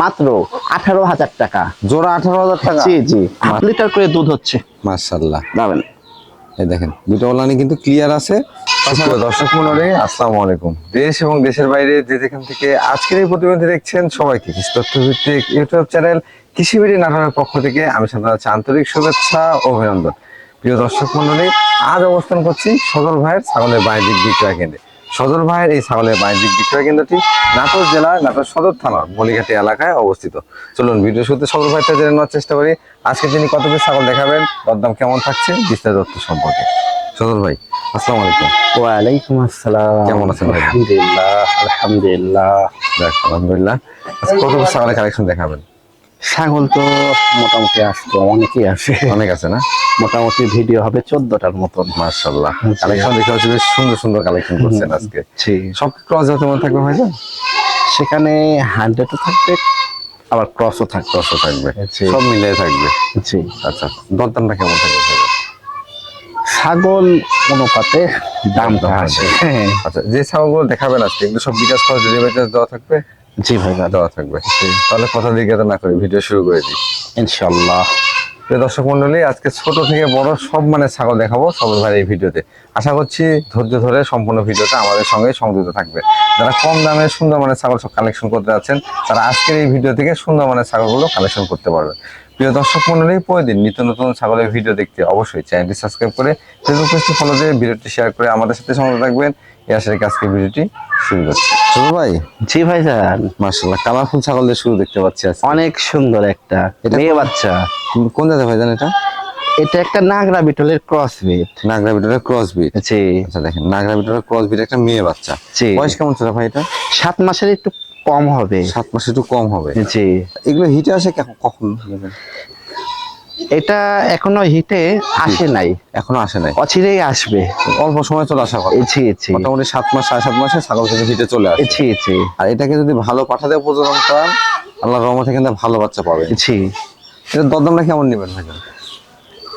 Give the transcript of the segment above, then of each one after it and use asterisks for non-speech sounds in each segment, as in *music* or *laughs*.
মাত্র আঠারো হাজার টাকা। জোড়া আঠারো হাজার টাকা? জি জি। আট লিটার করে দুধ হচ্ছে। মার্শাল্লাহ যাবেন এই দেখেন দুটো ওলানি কিন্তু ক্লিয়ার আছে। দর্শক মন্ডলী আসসালামু আলাইকুম। দেশ এবং দেশের বাইরে যে যেখান থেকে আজকের এই প্রতিবেদন দেখছেন সবাইকে কৃষি তথ্য ভিত্তিক ইউটিউব চ্যানেল কৃষিবিড়ি নাটকের পক্ষ থেকে আমি সাধারণ আছি আন্তরিক শুভেচ্ছা অভিনন্দন। প্রিয় দর্শক মন্ডলী আজ অবস্থান করছি সদর ভাইয়ের ছাগলের বাণিজ্যিক বিক্রয় কেন্দ্রে। সদর ভাইয়ের এই ছাগলের বাণিজ্যিক বিক্রয় কেন্দ্রটি নাটোর জেলার নাটোর সদর থানার মলিঘাটি এলাকায় অবস্থিত। চলুন ভিডিও শুরুতে সদর ভাইটা জেনে নেওয়ার চেষ্টা করি। আজকে তিনি কত পিস ছাগল দেখাবেন দরদাম কেমন থাকছে বিস্তারিত তথ্য সম্পর্কে। সদর ভাই আসসালামু আলাইকুম। ওয়ালাইকুম আসসালাম। কেমন আছেন ভাই? আলহামদুলিল্লাহ আলহামদুলিল্লাহ। আলহামদুলিল্লাহ। আজকে কত পিস ছাগলের কালেকশন দেখাবেন? ছাগল তো মোটামুটি আসতো অনেকেই আসে। অনেক আছে না? মোটামুটি ভিডিও হবে চোদ্দটার মতন। মার্শাল্লাহ কালেকশন দেখে হচ্ছে বেশ সুন্দর সুন্দর কালেকশন করছেন আজকে। সব ক্রস যাতে মনে থাকবে ভাই সেখানে হান্ড্রেডও থাকবে আবার ক্রসও থাকবে ক্রসও থাকবে। সব মিলিয়ে থাকবে। জি। আচ্ছা দরদামটা কেমন থাকবে? ছাগল অনুপাতে দামটা হ্যাঁ আচ্ছা যে ছাগলগুলো দেখাবেন আজকে এগুলো সব বিকাশ খরচ ডেলিভারি চার্জ দেওয়া থাকবে? জি ভাই দেওয়া থাকবে। তাহলে কথা দিকে না করি ভিডিও শুরু করে দিই। ইনশাল্লাহ প্রিয় দর্শক মন্ডলী আজকে ছোট থেকে বড় সব মানে ছাগল দেখাবো সব ভাই এই ভিডিওতে। আশা করছি ধৈর্য ধরে সম্পূর্ণ ভিডিওটা আমাদের সঙ্গে সংযুক্ত থাকবে। যারা কম দামে সুন্দর মানের ছাগল সব কালেকশন করতে যাচ্ছেন তারা আজকের এই ভিডিও থেকে সুন্দর মানের ছাগলগুলো কালেকশন করতে পারবে। প্রিয় দর্শক মন্ডলী প্রতিদিন নিত্য নতুন ছাগলের ভিডিও দেখতে অবশ্যই চ্যানেলটি সাবস্ক্রাইব করে ফেসবুক পেজটি ফলো দিয়ে ভিডিওটি শেয়ার করে আমাদের সাথে সংযুক্ত থাকবেন। এই আশা রেখে আজকে ভিডিওটি শুরু করছি। ছোট ভাই? জি ভাই যান মার্শাল্লাহ কালারফুল ছাগলদের শুরু দেখতে পাচ্ছি অনেক সুন্দর একটা মেয়ে বাচ্চা। কোন জায়গা ভাই জান এটা? এটা একটা নাগরা বিটলের ক্রস বিট নাগরা বিটের ক্রস বিট জি। আচ্ছা দেখেন নাগরা বিটের ক্রস বিট একটা মেয়ে বাচ্চা। বয়স কেমন ছিল ভাই এটা? সাত মাসের একটু কম হবে। সাত মাস একটু কম হবে। জি। এগুলো হিটে আসে কখন এটা এখনও হিটে আসে নাই। এখনও আসে নাই। অচিরেই আসবে। অল্প সময় চলে আসা কথা। জি জি। মোটামুটি সাত মাস সাড়ে সাত মাসে ছাগল থেকে হিটে চলে আসে। জি জি। আর এটাকে যদি ভালো পাঠাতে প্রজনন করান আল্লাহ রহমত থেকে ভালো বাচ্চা পাবে। জি। এটা দরদামটা কেমন নেবেন ভাই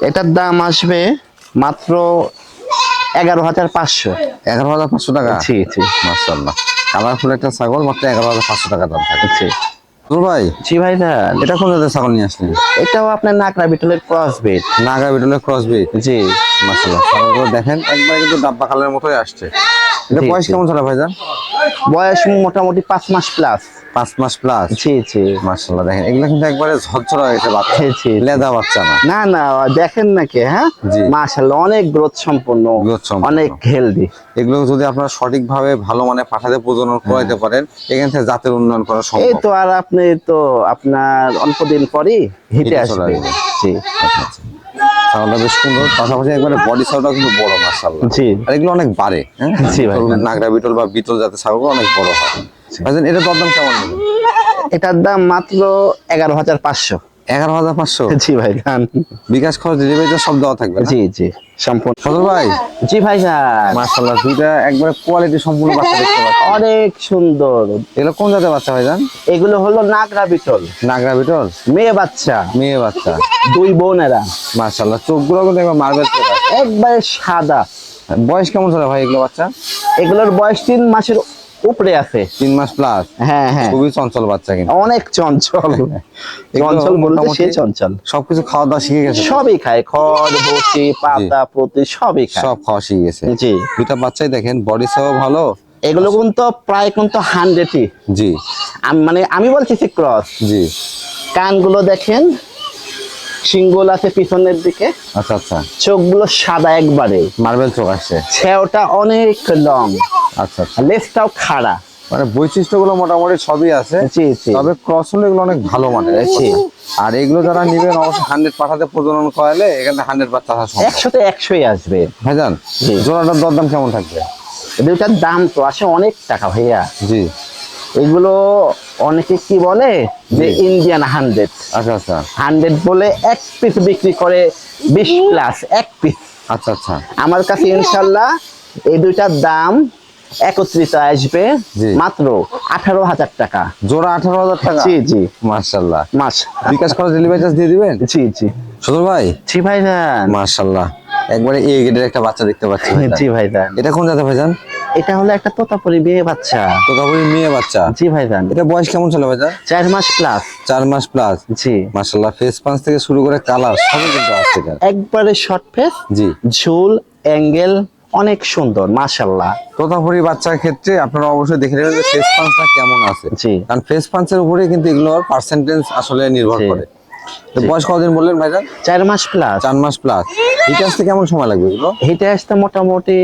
এটার দাম আসবে মাত্র এগারো হাজার পাঁচশো। এগারো হাজার পাঁচশো টাকা? জি জি। মার্শাল্লাহ কালারফুল একটা ছাগল মাত্র এগারো হাজার পাঁচশো টাকা দাম থাকছে ভাই? জি ভাই এটা কোন জাতের ছাগল নিয়ে আসলেন? এটাও আপনার নাগরা বিটলের ক্রস বিট নাগরা বিটলের ক্রস বিট জি ছাগলগুলো দেখেন একবার কিন্তু ডাব্বা কালারের মতোই আসছে। এটা বয়স কেমন ভাইজান? বয়স মোটামুটি পাঁচ মাস প্লাস পাঁচ মাস প্লাস জি জি মার্শাল্লাহ দেখেন এগুলো কিন্তু একবারে ঝরঝরা হয়েছে বাচ্চা জি। লেদা বাচ্চা না। না না দেখেন নাকি হ্যাঁ? অনেক গ্রোথ সম্পন্ন। অনেক হেলদি এগুলো যদি আপনারা সঠিকভাবে ভালো মানে পাঠাতে প্রজনন করাইতে পারেন এখান থেকে জাতের উন্নয়ন করা এই তো আর আপনি তো আপনার অল্প দিন পরই হিটে আসবে। জি। আচ্ছা আচ্ছা। বেশ সুন্দর পাশাপাশি একবারে বডি কিন্তু বড় মার্শাল্লাহ জি। আর এগুলো অনেক বাড়ে হ্যাঁ? জি ভাই। বিটল, নাগরা বিটল বা বিটল জাতের ছাগলগুলো অনেক বড় হয়। ভাইজান এটা দরদাম কেমন? এটার দাম মাত্র এগারো হাজার পাঁচশো। এগারো হাজার পাঁচশো? জি ভাই যান বিকাশ খরচ ডেলিভারি সব দেওয়া থাকবে জি জি সম্পূর্ণ। সদর ভাই? জি ভাই যান মার্শাল্লাহ দুইটা একবারে কোয়ালিটি সম্পূর্ণ বাচ্চা দেখতে পাচ্ছি। অনেক সুন্দর। এগুলো কোন জাতের বাচ্চা ভাইজান? এগুলো হলো নাগরা বিটল। নাগরা বিটল? মেয়ে বাচ্চা। মেয়ে বাচ্চা। দুই বোনেরা। মার্শাল্লাহ চোখগুলো কিন্তু একবার মার্বেল চোখ একবারে সাদা। বয়স কেমন ছিল ভাই এগুলো বাচ্চা? এগুলোর বয়স তিন মাসের উপরে আছে। তিন মাস প্লাস হ্যাঁ হ্যাঁ। খুবই চঞ্চল বাচ্চা কিন্তু। অনেক চঞ্চল। *laughs* চঞ্চল বলতে সে চঞ্চল। সবকিছু খাওয়া দাওয়া শিখে গেছে। সবই খায়। খড় বসি পাতা প্রতি সবই খায়। সব খাওয়া শিখে গেছে। জি। দুটা বাচ্চাই দেখেন বডি সহ ভালো। এগুলো কিন্তু প্রায় কিন্তু হান্ড্রেডই জি। মানে আমি বলছি ক্রস জি। কানগুলো দেখেন সিঙ্গুল আছে পিছনের দিকে। আচ্ছা আচ্ছা। চোখগুলো সাদা একবারে। মার্বেল চোখ আসছে। ছেওটা অনেক লং। আচ্ছা আচ্ছা। লেজটাও খাড়া। মানে বৈশিষ্ট্যগুলো মোটামুটি সবই আছে। তবে ক্রস হলে এগুলো অনেক ভালো মানের। আর এগুলো যারা নিবেন অবশ্যই হান্ড্রেড পাঠাতে প্রজনন করালে এখানে হান্ড্রেড বাচ্চা আসা সম্ভব। একশোতে একশোই আসবে। ভাইজান। জোড়াটার দরদাম কেমন থাকবে? দুটার দাম তো আসে অনেক টাকা ভাইয়া। জি। এগুলো অনেকে কি বলে যে ইন্ডিয়ান হান্ড্রেড আচ্ছা আচ্ছা। হান্ড্রেড বলে এক পিস বিক্রি করে বিশ প্লাস এক পিস আচ্ছা আচ্ছা। আমার কাছে ইনশাল্লাহ এই দুইটার দাম একত্রিত আসবে। মাত্র আঠারো হাজার টাকা। জোড়া আঠারো হাজার টাকা? জি জি। মার্শাল্লাহ মাস বিকাশ খরচ ডেলিভারি চার্জ দিয়ে দিবেন? জি জি। সদর ভাই? জি ভাইজান। মার্শাল্লাহ একবারে এ গেটের একটা বাচ্চা দেখতে পাচ্ছি। জি ভাইজান। এটা কোন জাতের ভাইজান? এটা হলো একটা তোতাপুরি মেয়ে বাচ্চা। তোতাপুরি মেয়ে বাচ্চা? জি ভাইজান। এটা বয়স কেমন চলে ভাইজান? চার মাস প্লাস চার মাস প্লাস জি। মাশাল্লাহ ফেস পাঁচ থেকে শুরু করে কালার সবই কিন্তু আছে এখানে। একবারে শর্ট ফেস জি। ঝুল অ্যাঙ্গেল অনেক সুন্দর মাশাল্লাহ তোতাপুরি বাচ্চার ক্ষেত্রে আপনারা অবশ্যই দেখে নেবেন যে ফেস পাঞ্চটা কেমন আছে। জি। কারণ ফেস পাঞ্চের উপরে কিন্তু এগুলোর পার্সেন্টেজ আসলে নির্ভর করে। বয়স কতদিন বললেন ভাইজান? চার মাস প্লাস চার মাস প্লাস হিটে আসতে কেমন সময় লাগবে এগুলো? হেঁটে আসতে মোটামুটি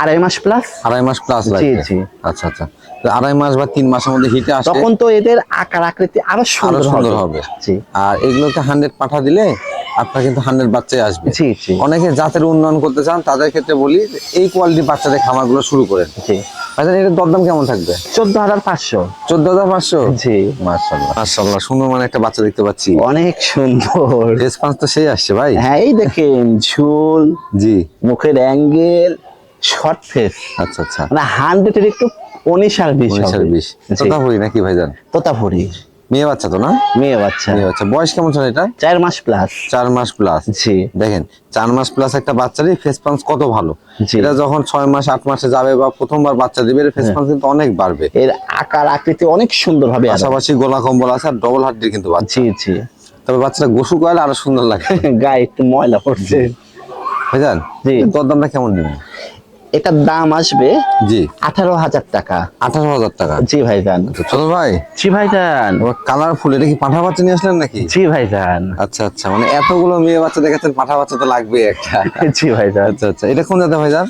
আড়াই মাস প্লাস আড়াই মাস প্লাস লাগবে। জি। আচ্ছা আচ্ছা। তো আড়াই মাস বা তিন মাসের মধ্যে হিটে আসে তখন তো এদের আকার আকৃতি আরও সুন্দর হবে। জি। আর এগুলোকে হান্ড্রেড পাঠা দিলে আপনার কিন্তু হান্ড্রেড বাচ্চাই আসবে। জি জি। অনেকে জাতের উন্নয়ন করতে চান তাদের ক্ষেত্রে বলি এই কোয়ালিটির বাচ্চাদের খামারগুলো শুরু করেন জি। দরদাম কেমন থাকবে? চোদ্দ হাজার পাঁচশো। চোদ্দ হাজার পাঁচশো? জি। মার্শাল্লাহ মার্শাল্লাহ সুন্দর মানে একটা বাচ্চা দেখতে পাচ্ছি। অনেক সুন্দর। রেসপন্স তো সেই আসছে ভাই। হ্যাঁ এই দেখেন ঝুল জি। মুখের অ্যাঙ্গেল শর্ট ফেস আচ্ছা আচ্ছা। মানে হান্ড্রেডের একটু উনিশ আর বিশ উনিশ আর। বিশ। তোতাপুরি নাকি ভাইজান? তোতাপুরি। মেয়ে বাচ্চা তো না? মেয়ে বাচ্চা। মেয়ে বাচ্চা। বয়স কেমন চলে এটা? চার মাস প্লাস চার মাস প্লাস জি। দেখেন চার মাস প্লাস একটা বাচ্চারই ফেস পাঞ্চ কত ভালো। এটা যখন ছয় মাস আট মাসে যাবে বা প্রথমবার বাচ্চা দিবে এর ফেস হ্যাঁ। পাঞ্চ কিন্তু অনেক বাড়বে। এর আকার আকৃতি অনেক সুন্দর হবে। পাশাপাশি গোলা কম্বল আছে আর ডবল হাড্ডির কিন্তু জি জি। তবে বাচ্চাটা গোসু করালে আরও সুন্দর লাগে। *laughs* গায়ে একটু ময়লা পড়ছে। ভাইজান জি। এর দরদামটা কেমন দিবেন এটার দাম আসবে জি। আঠারো হাজার টাকা। আঠারো হাজার টাকা। জি ভাইজান। তো চলো ভাই। জি ভাইজান। কালারফুল এটা কি পাঠা বাচ্চা নিয়ে আসলেন নাকি? জি ভাইজান। আচ্ছা আচ্ছা মানে এতগুলো মেয়ে বাচ্চা দেখাচ্ছেন পাঠা বাচ্চা তো লাগবে একটা। *laughs* জি ভাইজান। আচ্ছা আচ্ছা এটা কোন জাতে ভাইজান?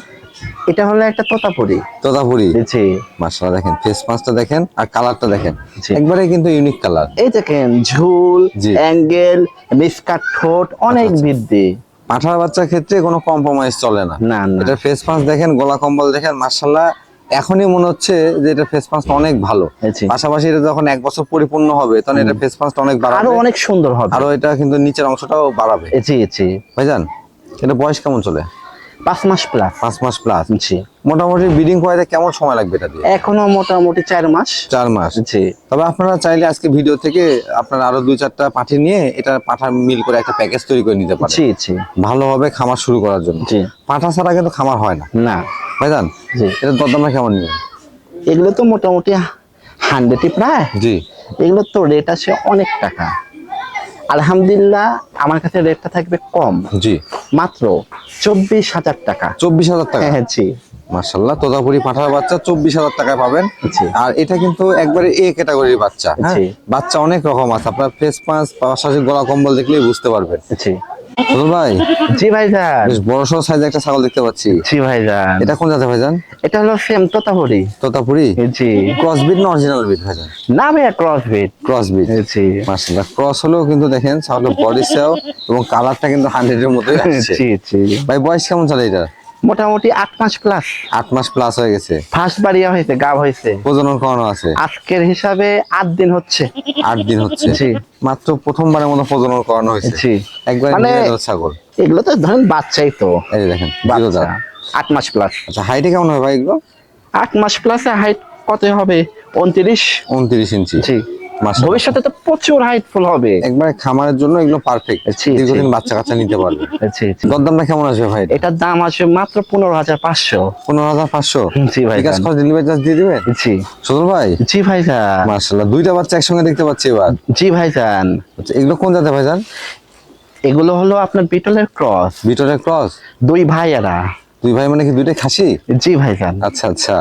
এটা হলো একটা তোতাপুরি। তোতাপুরি। জি। মাশাআল্লাহ দেখেন ফেস পাঁচটা দেখেন আর কালারটা দেখেন। একবারে কিন্তু ইউনিক কালার এই দেখেন ঝুল অ্যাঙ্গেল মিসকাট ঠোঁট অনেক আচ্ছা, আচ্ছা। বৃদ্ধি। পাঠার বাচ্চার ক্ষেত্রে কোনো কম্প্রোমাইজ চলে না। না এটা ফেস পাঁচ দেখেন গলা কম্বল দেখেন মার্শাল্লাহ এখনই মনে হচ্ছে যে এটা ফেস পাঁচটা অনেক ভালো। পাশাপাশি এটা যখন এক বছর পরিপূর্ণ হবে তখন এটা ফেস পাঁচটা অনেক আরও বাড়াবে অনেক সুন্দর হবে। আরও এটা কিন্তু নিচের অংশটাও বাড়াবে। জি জি। ভাইজান এটা বয়স কেমন চলে? পাঁচ মাস প্লাস পাঁচ মাস প্লাস জি। মোটামুটি ব্রিডিং করাতে কেমন সময় লাগবে এটা দিয়ে? এখনও মোটামুটি চার মাস। চার মাস? জি। তবে আপনারা চাইলে আজকে ভিডিও থেকে আপনারা আরও দুই চারটা পাঠি নিয়ে এটা পাঠার মিল করে একটা প্যাকেজ তৈরি করে নিতে পারেন। জি জি। ভালোভাবে খামার শুরু করার জন্য। জি। পাঠা ছাড়া কিন্তু খামার হয় না। না। ভাইজান জি। এটা দরদামটা কেমন নেবেন? এগুলো তো মোটামুটি হান্ড্রেডই প্রায়। জি। এগুলো তো রেট আছে অনেক টাকা। আলহামদুলিল্লাহ আমার কাছে রেটটা থাকবে কম। জি। মাত্র চব্বিশ হাজার টাকা। চব্বিশ হাজার টাকা? হ্যাঁ জি। মার্শাল্লাহ তোতাপুরি পাঠার বাচ্চা চব্বিশ হাজার টাকায় পাবেন। আর এটা কিন্তু একবারে এ ক্যাটাগরির বাচ্চা হ্যাঁ? বাচ্চা অনেক রকম আছে। আপনার ফেস পাঁচ পাশাপাশি গলা কম্বল দেখলেই বুঝতে পারবেন। জি ভাই জি বেশ বড় সড় সাইজে একটা ছাগল দেখতে পাচ্ছি। জি ভাইজান। এটা কোন জাতে ভাইজান? এটা হলো সেম তোতাপুরি। তোতাপুরি? জি। ক্রস বিট না অরিজিনাল বিট না ভাইয়া ক্রস বিট ক্রস বিট জি। মার্শাল্লাহ ক্রস হলেও কিন্তু দেখেন ছাগলের বডি সেও এবং কালারটা কিন্তু হান্ড্রেড এর মতোই আসছে। জি জি। ভাই বয়স কেমন চলে এটা মোটামুটি আট মাস প্লাস আট মাস প্লাস হয়ে গেছে। ফার্স্ট বাড়িয়া হয়েছে গাব হয়েছে। প্রজনন করানো আছে। আজকের হিসাবে আট দিন হচ্ছে। আট দিন হচ্ছে। জি। মাত্র প্রথমবারের মতো প্রজনন করানো হয়েছে। জি। একবার মানে- ছাগল। এগুলো তো ধরেন বাচ্চাই তো। এই দেখেন বাচ্চা। আট মাস প্লাস আচ্ছা হাইটে কেমন হবে ভাই এগুলো? আট মাস প্লাস হাইট কত হবে? উনত্রিশ। উনত্রিশ ইঞ্চি। জি। মাশাআল্লাহ। ভবিষ্যতে তো প্রচুর হাইটফুল হবে। একবারে খামারের জন্য এগুলো পারফেক্ট দীর্ঘদিন বাচ্চা কাচ্চা নিতে পারবে। দরদামটা কেমন আসবে ভাই? এটার দাম আসবে মাত্র পনেরো হাজার পাঁচশো। পনেরো হাজার পাঁচশো? জি ভাই বিকাশ খরচ ডেলিভারি চার্জ দিয়ে দিবেন? জি সুদল ভাই? জি ভাইজান মার্শাল্লাহ দুইটা বাচ্চা একসঙ্গে দেখতে পাচ্ছি এবার। জি ভাইজান আচ্ছা এগুলো কোন জাতে ভাইজান এগুলো হলো আপনার বিটলের ক্রস বিটলের ক্রস দুই ভাইয়েরা। দুই ভাই মানে কি দুইটাই খাসি? জি ভাইজান আচ্ছা আচ্ছা।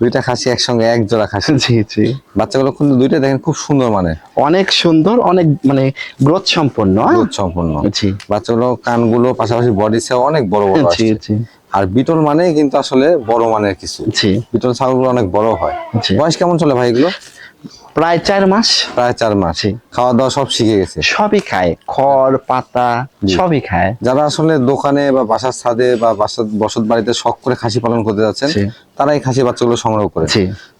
দুইটা খাসি একসঙ্গে এক জোড়া খাসি। জি জি। বাচ্চাগুলো কিন্তু দুইটা দেখেন খুব সুন্দর মানে। অনেক সুন্দর অনেক মানে গ্রোথ সম্পন্ন হ্যাঁ? দুধ সম্পূর্ণ জি। বাচ্চাগুলো কানগুলো পাশাপাশি বডি সে অনেক বড় বড় জি জি। আর বিটল মানে কিন্তু আসলে বড় মানের কিছু। জি। বিটল ছাগলগুলো অনেক বড় হয়। বয়স কেমন চলে ভাই এগুলো? প্রায় চার মাস। প্রায় চার মাস। খাওয়া দাওয়া সব শিখে গেছে। সবই খায়। খড় পাতা সবই খায়। যারা আসলে দোকানে বা বাসার ছাদে বা বাসার বসত বাড়িতে শখ করে খাসি পালন করতে যাচ্ছেন জি। তারা এই খাসি বাচ্চাগুলো সংগ্রহ করে।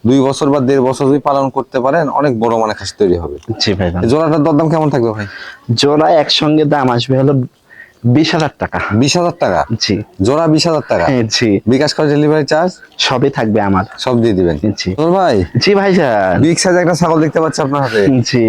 দুই বছর বা দেড় বছর যদি পালন করতে পারেন অনেক বড় মানে খাসি তৈরি হবে। জি এই জোড়াটার দরদাম কেমন থাকবে ভাই? জোড়া একসঙ্গে দাম আসবে হলো বিশ হাজার টাকা। বিশ হাজার টাকা? জি। জোড়া বিশ হাজার টাকা? হ্যাঁ, জি। বিকাশ করে ডেলিভারি চার্জ সবই থাকবে আমার। সব দিয়ে দিবেন? জি। ভাই? জি ভাইজান। বিগ সাইজ একটা ছাগল দেখতে পাচ্ছি আপনার হাতে। জি।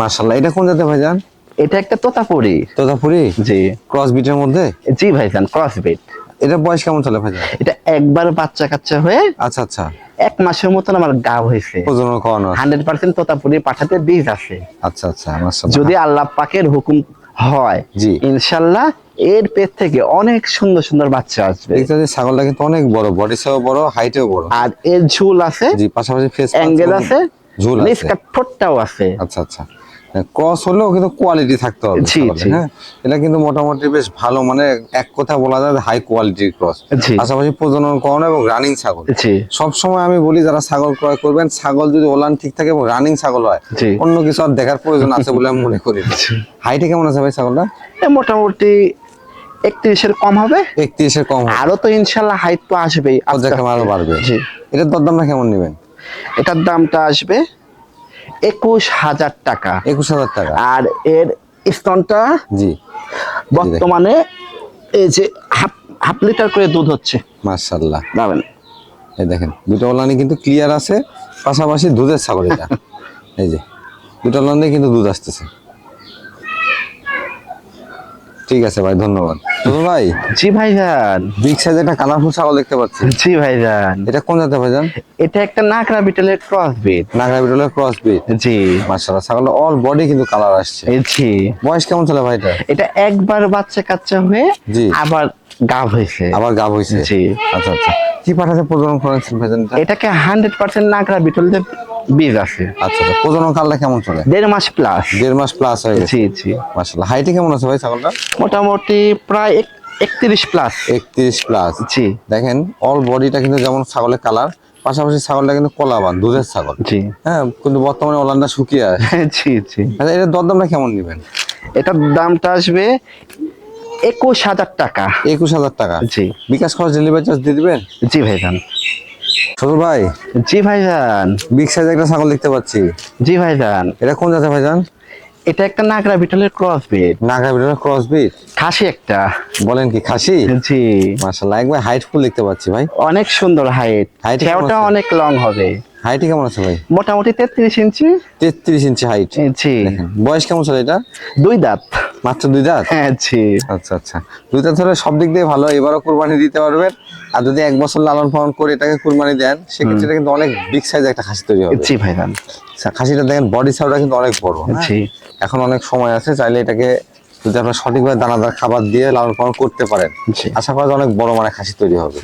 মার্শাল্লাহ এটা কোন জাতে ভাইজান? এটা একটা তোতাপুরি। তোতাপুরি? জি। ক্রস বিটের মধ্যে? জি ভাইজান ক্রস বিট এটা বয়স কেমন চলে ভাইজান? এটা একবার বাচ্চা কাচ্চা হয়ে আচ্ছা আচ্ছা। এক মাসের মতন আমার গাব হয়েছে। প্রজনন করানো আছে। হান্ড্রেড পার্সেন্ট তোতাপুরি পাঠাতে বীজ আছে। আচ্ছা আচ্ছা যদি আল্লাহ পাকের হুকুম হয়। জি। ইনশাল্লাহ এর পেট থেকে অনেক সুন্দর সুন্দর বাচ্চা আসবে। যে ছাগলটা কিন্তু অনেক বড় বডি সাও বড় হাইটেও বড়। আর এর ঝুল আছে জি পাশাপাশি ফেস অ্যাঙ্গেল আছে ঝুল আছে। নিস্কাট ঠোঁটটাও আছে। আচ্ছা আচ্ছা। ক্রস হলেও কিন্তু কোয়ালিটি থাকতে হবে। হ্যাঁ? এটা কিন্তু মোটামুটি বেশ ভালো মানে এক কথা বলা যায় হাই কোয়ালিটির ক্রস পাশাপাশি প্রজনন করানো এবং রানিং ছাগল। সব সময় আমি বলি যারা ছাগল ক্রয় করবেন ছাগল যদি ওলান ঠিক থাকে এবং রানিং ছাগল হয় অন্য কিছু আর দেখার প্রয়োজন আছে বলে আমি মনে করি হাইটে কেমন আছে ভাই ছাগলটা? মোটামুটি একত্রিশের কম হবে। একত্রিশের কম হবে। আরও তো ইনশাল্লাহ হাইট তো আসবেই। আরও। বাড়বে। এটার দরদামটা কেমন নেবেন? এটার দামটা আসবে একুশ হাজার টাকা। একুশ হাজার টাকা। আর এর স্তনটা জি। বর্তমানে এই যে হাফ হাফ লিটার করে দুধ হচ্ছে। মার্শাল্লাহ দাবেন এই দেখেন দুটো ওলানে কিন্তু ক্লিয়ার আছে পাশাপাশি দুধের ছাগল এটা *laughs* এই যে দুটো ওলানি কিন্তু দুধ আসতেছে। ঠিক আছে ভাই ধন্যবাদ। তো ভাই জি ভাইজান। বিগ সাইজ একটা কালারফুল ছাগল দেখতে পাচ্ছি। জি ভাইজান। এটা কোন জাতের ভাইজান? এটা একটা নাকড়া বিটলের ক্রস বিট নাগরা বিটলের ক্রস বিট জি। মার্শাল্লাহ ছাগলের অল বডি কিন্তু কালার আসছে। জি। বয়স কেমন চলে ভাই এটা? এটা একবার বাচ্চা কাচ্চা হয়ে জি। আবার গাভ হয়েছে। আবার গাব হয়েছে। জি। আচ্ছা আচ্ছা। কি পাঠাতে প্রজনন করেছেন ভাইজান এটা? এটাকে হান্ড্রেড পার্সেন্ট নাকড়া বিটল যে বীজ আছে। আচ্ছা আচ্ছা প্রজনন কালটা কেমন চলে? দেড় মাস প্লাস দেড় মাস প্লাস হয়ে গেছে। জি জি। মার্শাল্লাহ হাইটে কেমন আছে ভাই ছাগলটা? মোটামুটি প্রায় একত্রিশ প্লাস একত্রিশ প্লাস জি। দেখেন অল বডিটা কিন্তু যেমন ছাগলের কালার পাশাপাশি ছাগলটা কিন্তু কলাবান দুধের ছাগল। জি। হ্যাঁ কিন্তু বর্তমানে ওলানটা শুকিয়ে আসে *laughs* জি জি। আচ্ছা এটার দরদামটা কেমন নেবেন? এটার দামটা আসবে একুশ হাজার টাকা। একুশ হাজার টাকা। জি। বিকাশ খরচ ডেলিভারি চার্জ দিয়ে দিবেন? জি ভাইজান। ছোট ভাই জি ভাইজান। বিগ সাইজ একটা ছাগল দেখতে পাচ্ছি। জি ভাইজান। এটা কোন জাতের ভাইজান? এটা একটা নাগরা বিটলের ক্রস বিট নাগরা বিটের ক্রস বিট খাসি একটা। বলেন কি খাসি? জি। মাশাআল্লাহ একবার হাইট ফুল দেখতে পাচ্ছি ভাই। অনেক সুন্দর হাইট কেমন অনেক লং হবে। হাইটে কেমন আছে ভাই? মোটামুটি তেত্রিশ ইঞ্চি। তেত্রিশ ইঞ্চি হাইট জি। বয়স কেমন চলে এটা? দুই দাঁত। মাত্র দুই দাঁত? হ্যাঁ জি আচ্ছা আচ্ছা। দুইটা ধরে সব দিক দিয়ে ভালো এবারও কুরবানি দিতে পারবেন। আর যদি এক বছর লালন পালন করে এটাকে কুরবানি দেন সেক্ষেত্রে কিন্তু অনেক বিগ সাইজ একটা খাসি তৈরি হবে। জি ভাইজান আচ্ছা, খাসিটা দেখেন বডি সাউটা কিন্তু অনেক বড় হ্যাঁ? জি এখন অনেক সময় আছে চাইলে এটাকে যদি আপনার সঠিকভাবে দানাদার খাবার দিয়ে লালন পালন করতে পারেন। আশা করা যায় অনেক বড় মানে খাসি তৈরি হবে।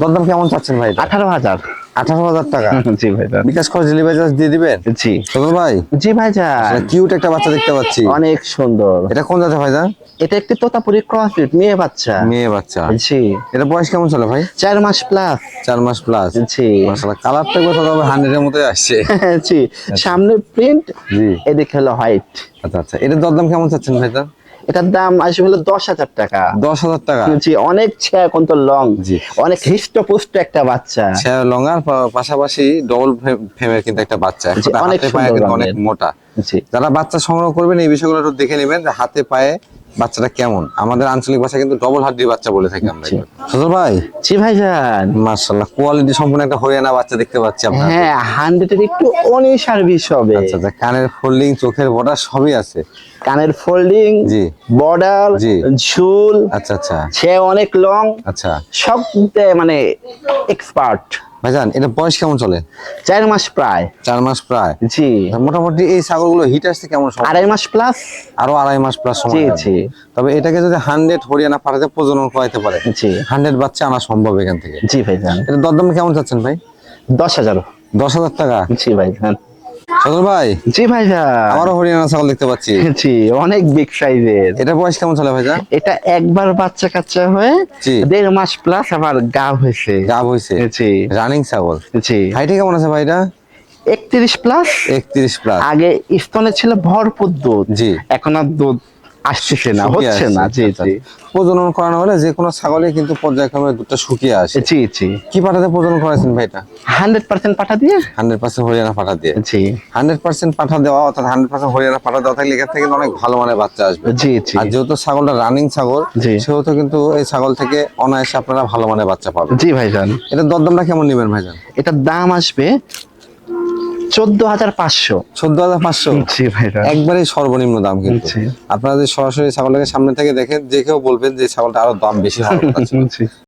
দরদাম কেমন চাচ্ছেন ভাই? আঠারো হাজার। আঠারো হাজার টাকা। *laughs* জি ভাইজান বিকাশ খরচ ডেলিভারি চার্জ দিয়ে দিবেন? জি। সদর ভাই? জি ভাইজান কিউট একটা বাচ্চা দেখতে পাচ্ছি। অনেক সুন্দর। এটা কোন জাতের ভাইজান এটা একটি তোতাপুরি ক্রস বিট মেয়ে বাচ্চা। মেয়ে বাচ্চা। জি। এটা বয়স কেমন চলে ভাই? চার মাস প্লাস চার মাস প্লাস জি। মাসাল্লাহ কালারটা কোথাও তবে হান্ড্রেডের মতোই আসছে। *laughs* জি। সামনে প্রিন্ট জি। এদিকে হলো হোয়াইট আচ্ছা আচ্ছা। এটার দরদাম কেমন চাচ্ছেন ভাইজান এটার দাম আসবে হলো দশ হাজার টাকা। দশ হাজার টাকা। জি অনেক ছ্যা এখন তো লং জি। অনেক হৃষ্টপুষ্ট একটা বাচ্চা। লং আর পাশাপাশি ডবল ফ্রেমের কিন্তু একটা বাচ্চা। অনেক অনেক মোটা। জি। যারা বাচ্চা সংগ্রহ করবেন এই বিষয়গুলো একটু দেখে নেবেন হাতে পায়ে বাচ্চাটা কেমন? আমাদের আঞ্চলিক ভাষা কিন্তু ডবল হাড্ডি বাচ্চা বলে থাকি আমরা। সজল ভাই? জি ভাইজান মার্শাল্লাহ কোয়ালিটি সম্পূর্ণ একটা হরিয়ানা বাচ্চা দেখতে পাচ্ছি আপনার। হ্যাঁ হান্ড্রেডের একটু উনিশ সার্ভিস হবে। আচ্ছা আচ্ছা কানের ফোল্ডিং চোখের বর্ডার সবই আছে। কানের ফোল্ডিং জি। বর্ডার জি। ঝুল আচ্ছা আচ্ছা। সে অনেক লং আচ্ছা। সব মানে এক্সপার্ট ভাইজান এটা বয়স কেমন চলে? চার মাস প্রায়। চার মাস প্রায়? জি। মোটামুটি এই ছাগলগুলো হিট আসতে কেমন সময়? আড়াই মাস প্লাস আরও আড়াই মাস প্লাস সময় জি জি। তবে এটাকে যদি হান্ড্রেড হরিয়ানা পাঠাতে প্রজনন করাইতে পারে জি। হান্ড্রেড বাচ্চা আনা সম্ভব এখান থেকে। জি ভাইজান। এটা দরদাম কেমন চাচ্ছেন ভাই? দশ হাজার। দশ হাজার টাকা? জি ভাইজান। ভাই? জি ভাইজা আমারও হরিয়ানা ছাগল দেখতে পাচ্ছি। *laughs* জি অনেক বিগ সাইজের এটা বয়স কেমন চলে ভাইজা এটা একবার বাচ্চা কাচ্চা হয়ে জি। দেড় মাস প্লাস আবার গা হয়েছে। গাব হয়েছে। জি। রানিং ছাগল। জি। হাইটে কেমন আছে ভাইটা একত্রিশ প্লাস একত্রিশ প্লাস আগে স্তনে ছিল ভরপুর দুধ। জি। এখন আর দুধ আসতেছে না হচ্ছে না জি আচ্ছা, জি। প্রজনন করানো হলে যে কোনো ছাগলে কিন্তু পর্যায়ক্রমে দুধটা শুকিয়ে আসে। জি জি। কি পাঠাতে প্রজনন করাইছেন ভাইটা হান্ড্রেড পার্সেন্ট পাঠা দিয়ে? হান্ড্রেড পার্সেন্ট হরিয়ানা পাঠা দিয়ে। জি। হান্ড্রেড পার্সেন্ট পাঠা দেওয়া অর্থাৎ হান্ড্রেড পার্সেন্ট হরিয়ানা পাঠা দেওয়া থাকলে এখান থেকে অনেক ভালো মানের বাচ্চা আসবে। জি জি। আর যেহেতু ছাগলটা রানিং ছাগল জি। সেহেতু কিন্তু এই ছাগল থেকে অনায়াসে আপনারা ভালো মানের বাচ্চা পাবেন। জি ভাইজান। এটা দরদামটা কেমন নেবেন ভাইজান? এটার দাম আসবে চোদ্দ হাজার পাঁচশো। চোদ্দ হাজার পাঁচশো? জি একবারেই সর্বনিম্ন দাম কিন্তু। আপনারা যদি সরাসরি ছাগলটাকে সামনে থেকে দেখেন যে কেউ বলবেন যে ছাগলটা আরও দাম বেশি *laughs* হবে